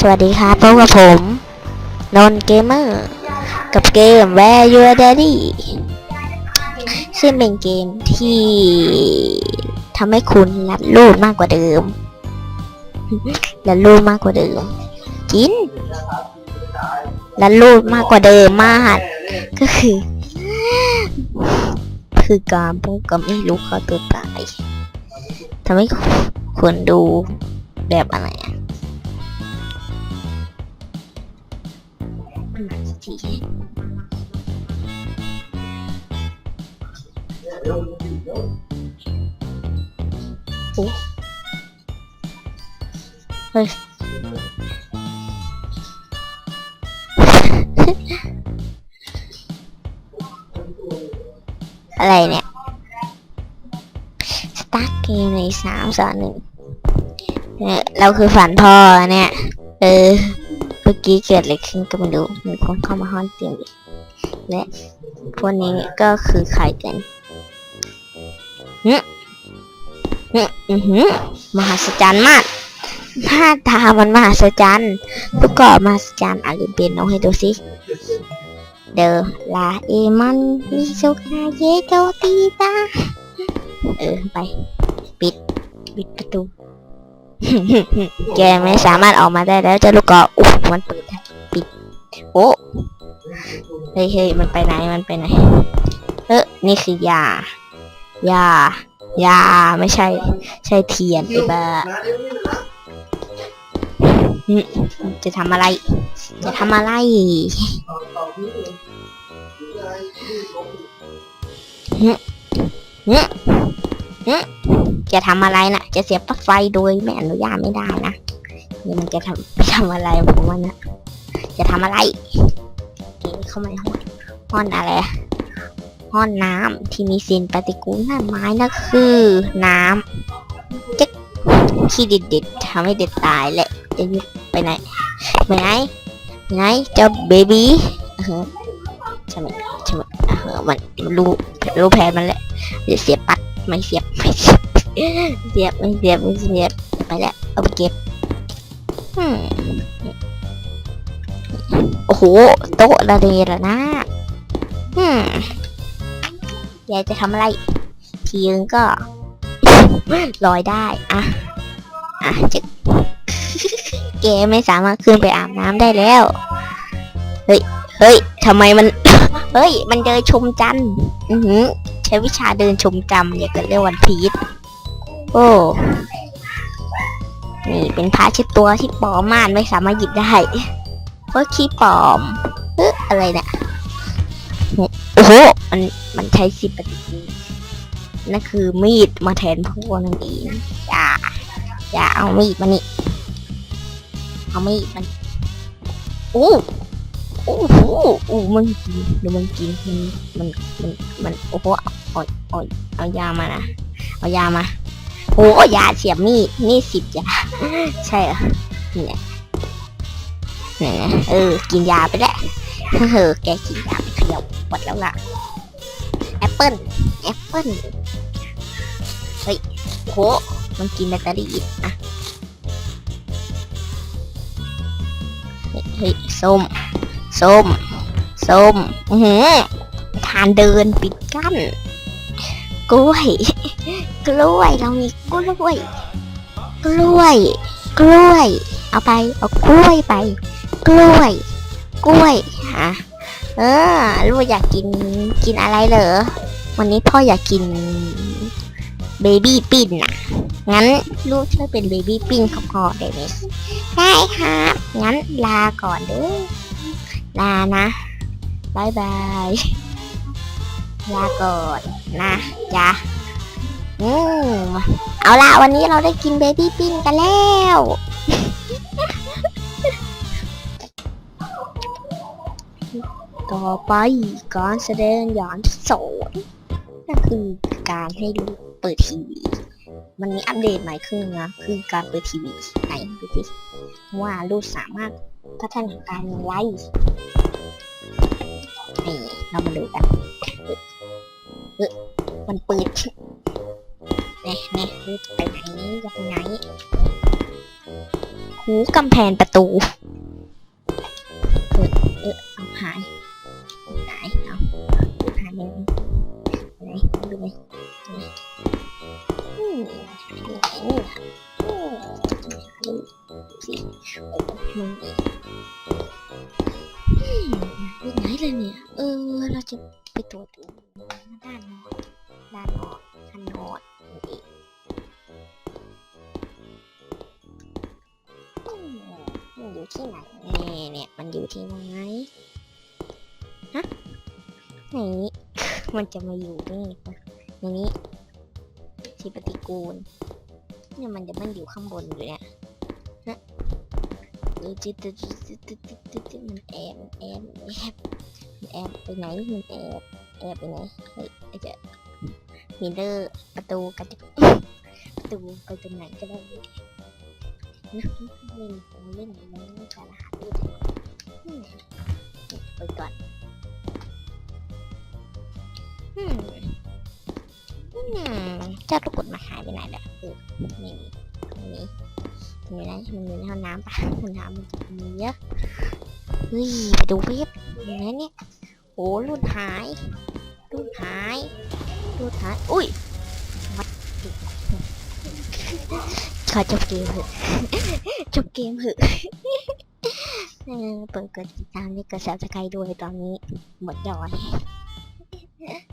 สวัสดีครับพบกับผม นนเกมเมอร์ กับเกม Where Your Daddy ซึ่งเป็นเกมที่ทำให้คุณรัดรูดมากกว่าเดิมรัดรูดมากกว่าเดิม กินรัดรูดมากกว่าเดิมมาก ก็คือ คือการพบกับไม่รู้เขาตัวตายทำให้คุณดูแบบอะไรอะ โอ้เฮ้ยอะไรเนี่ย สตาร์ทเกมในสามสองหนึ่งเนี่ยเราคือฝันพ่อเนี่ย เออ เมื่อกี้เกิดอะไรขึ้นก็ไม่รู้มีคนเข้ามาห้องเตียงและพวกนี้ก็คือใครกัน ฮึฮึอือหือมหัศจรรย์มากหน้าตามันมหัศจรรย์ลูกกอดมหัศจรรย์อะลืมเปลี่ยนน้องให้ดูสิเดอลาเอมอนมิโซคาเยโตตีตาเออไป ปิด ปิดประตูแกไม่สามารถออกมาได้แล้วเจ้าลูกกออุ๊มันเปิดปิด โอ้เฮ้ยเฮ้ยมันไปไหนมันไปไหนเออนี่คือยา ยายาไม่ใช่ ใช่เทียนไอ้บ้าอืมจะทำอะไร จะทำอะไรฮึฮึฮึจะทำอะไรนะจะเสียบปลั๊กไฟโดยไม่อนุญาตไม่ได้นะนี่มันจะทำไปทำอะไรผมว่านะ จะทำอะไรเก๋เข้ามาในห้องห้องอะไร ห้องน้ำที่มีสิ่งปฏิกูลหน้าไม้นั่นคือ น้ำจ๊กที่เด็ดๆทำให้เด็ดตายแหละจะยุบไปไหนไปไหนไปไหนเจ้าเบบี้เออใช่ไหมใช่ไหมเออมันมันรู้รู้แผนมันแหละจะเสียบปลั๊กไม่เสียบไม่เสียบเสียบไม่เสียบไม่เสียบไปแล้วเอาไปเก็บโอ้โหโต๊ะระเนระนาดอืม ยายจะทำอะไร ทีนึงก็ ลอยได้อะอะจะแกไม่สามารถขึ้นไปอาบน้ำได้แล้ว เฮ้ย เฮ้ยทำไมมัน เฮ้ย มันเดินชมจันทร์อือหือใช้วิชาเดินชมจำอย่าเกิดเรื่องวันพีชโอ้ นี่เป็นผ้าเช็ดตัวที่ปอมมากไม่สามารถหยิบได้เพราะขี้ปอมเอ๊ะอะไรเนี่ย โอ้โห มันมันใช้สิบปฏิกิริยานั่นคือมีดมาแทนพวกนั่นเองอย่าอย่าเอามีดมานี่ เอามีดมันโอ้โอ้โหโอ้มันกินดูมันกินมันมันมันมันโอ้โหเอาเอาเอายามานะเอายามาโอ้ยาเสียบมีดมีดสิบยาใช่เหรอนี่แหละนี่นะเออกินยาไปแล้วเออแกกินยาไปเขย่า หมดแล้วล่ะแอปเปิลแอปเปิลเฮ้ยโหมันกินแบตเตอรี่อีกอะเฮ้ยส้มส้มส้มอือหือทานเดินปิดกั้นกล้วย กล้วยเรามีกล้วย กล้วย กล้วย เอาไป เอากล้วยไป กล้วย กล้วยฮะ เออ ลูกอยากกินกินอะไรเหรอ วันนี้พ่ออยากกินเบบี้ปิ้นนะงั้นลูกช่วยเป็นเบบี้ปิ้นของพ่อได้ไหมได้ครับ งั้นลาก่อนเด้อ ลานะบายบาย ลาก่อนนะจ้ะอืมเอาละวันนี้เราได้กินเบบี้ปิ้งกันแล้ว ต่อไปการแสดงอย่างที่สองนั่นคือการให้ลูกเปิดทีวีมันมีอัปเดตใหม่ขึ้นนะคือการเปิดทีวีไหนดูสิว่าลูกสามารถพัฒนาการอย่างไรนี่เรามาดูกันเออมันเปิดเนี่ยเนี่ยคือไปไหนจะไปไหนหูกำแพงประตูเออเออเอาหาย อยู่ไหนเลยเนี่ย เออ เราจะไปตรวจดูด้านนอกด้านนอกข้างนอกนี่เองอืมมันอยู่ที่ไหนเนี่ยเนี่ยมันอยู่ที่ไหนฮะไหนมันจะมาอยู่นี่ในนี้ ที่ปฏิกูล เนี่ยมันจะมันอยู่ข้างบนอยู่เนี่ยฮะเออจิตจิตจิตจิตจิตจิตมันแอบแอบแอบมันแอบไปไหนมันแอบแอบไปไหนเฮ้ยไอ้เจ้ามิเดอร์ประตูกระจกประตูไปตรงไหนก็ได้นะเล่นเล่นเล่นสารหัสด้วย เจ้าทุกคนมาหายไปไหนแล้วเออไม่มีไม่มีมีอะมันอยู่ในห้องน้ำปะห้องน้ำมันจะมีเยอะเฮ้ยไปดูเว็บไหนเนี่ยโอ้รุ่นหายรุ่นหายรุ่นหายอุ้ยมัดขอจบเกมเถอะจบเกมเถอะเออเปิดกดติดตามและกดซับสไครต์ด้วยตอนนี้หมดยอด